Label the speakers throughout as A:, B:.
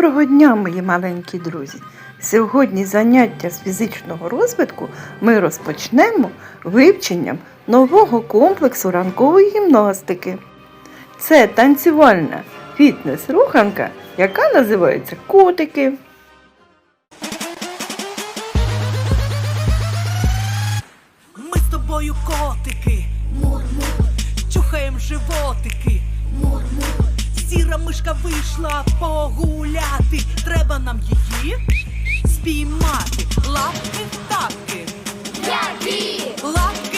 A: Доброго дня, мої маленькі друзі! Сьогодні заняття з фізичного розвитку ми розпочнемо вивченням нового комплексу ранкової гімнастики. Це танцювальна фітнес-руханка, яка називається котики.
B: Ми з тобою котики,
C: Мур-мур,
B: чухаєм животики.
C: мур-мур,
B: Сіра мишка вийшла погуляти. Треба нам її спіймати. Лапки в тапки, лапки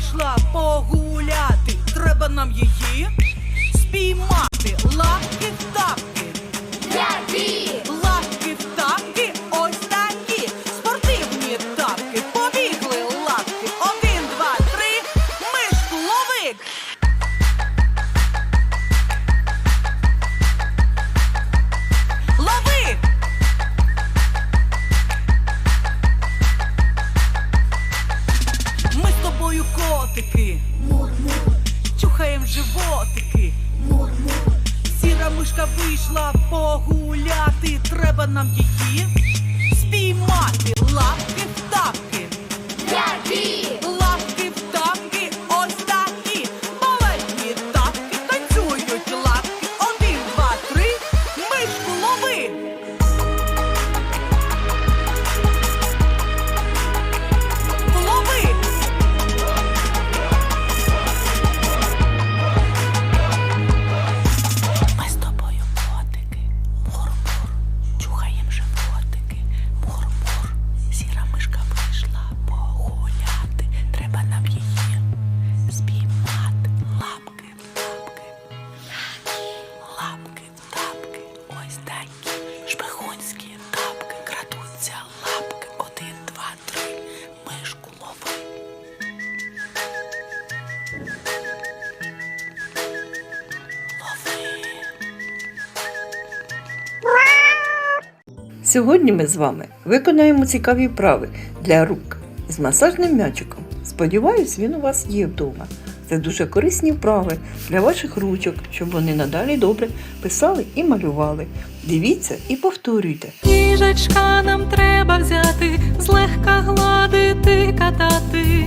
B: вийшла погуляти. Треба нам її вийшла погуляти. Треба нам її спіймати. Лапки в тапки,
A: Сьогодні ми з вами виконаємо цікаві вправи для рук з масажним м'ячиком. Сподіваюсь, він у вас є вдома. Це дуже корисні вправи для ваших ручок, щоб вони надалі добре писали і малювали. Дивіться і повторюйте.
D: Їжачка нам треба взяти, злегка гладити, катати.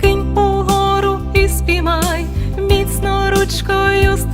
D: Кинь угору і спіймай, міцно ручкою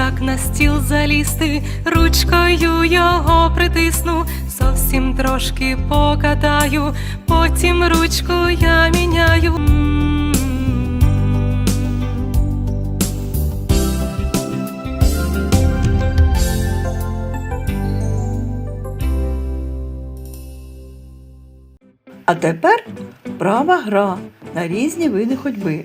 D: Їжак на стіл залізти, ручкою його притисну, зовсім трошки покатаю, потім ручку я міняю.
A: А тепер права гра на різні види ходьби.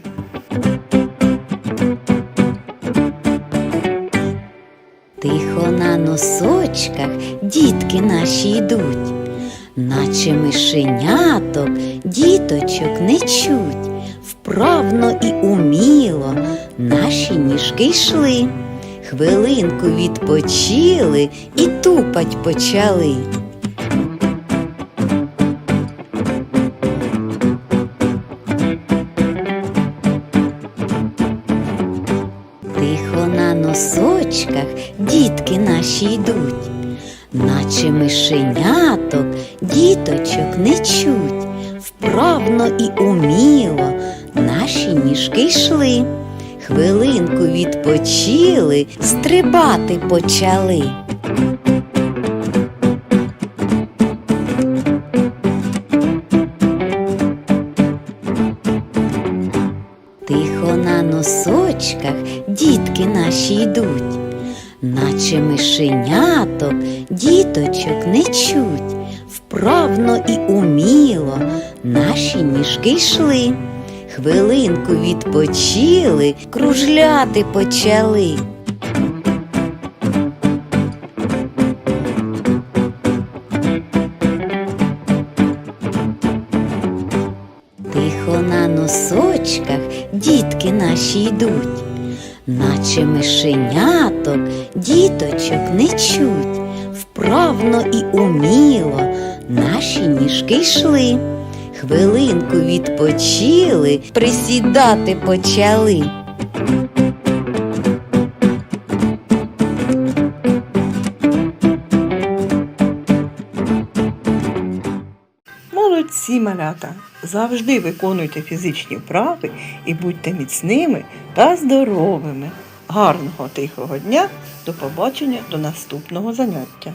E: Носочках дітки наші йдуть, наче мишеняток діточок не чуть, вправно і уміло наші ніжки йшли, хвилинку відпочили і тупать почали. Тихо на носочках дітки наші йдуть, наче мишеняток діточок не чуть, Вправно і уміло наші ніжки йшли. Хвилинку відпочили, стрибати почали. Тихо на носочках дітки наші йдуть, наче мишеняток діточок не чуть. Вправно і уміло наші ніжки йшли. Хвилинку відпочили, кружляти почали. Тихо на носочках дітки наші йдуть, наче мишеняток діточок не чуть. Вправно і уміло наші ніжки йшли. Хвилинку відпочили, присідати почали.
A: Молодці, малята! Завжди виконуйте фізичні вправи і будьте міцними та здоровими. Гарного тихого дня! До побачення до наступного заняття!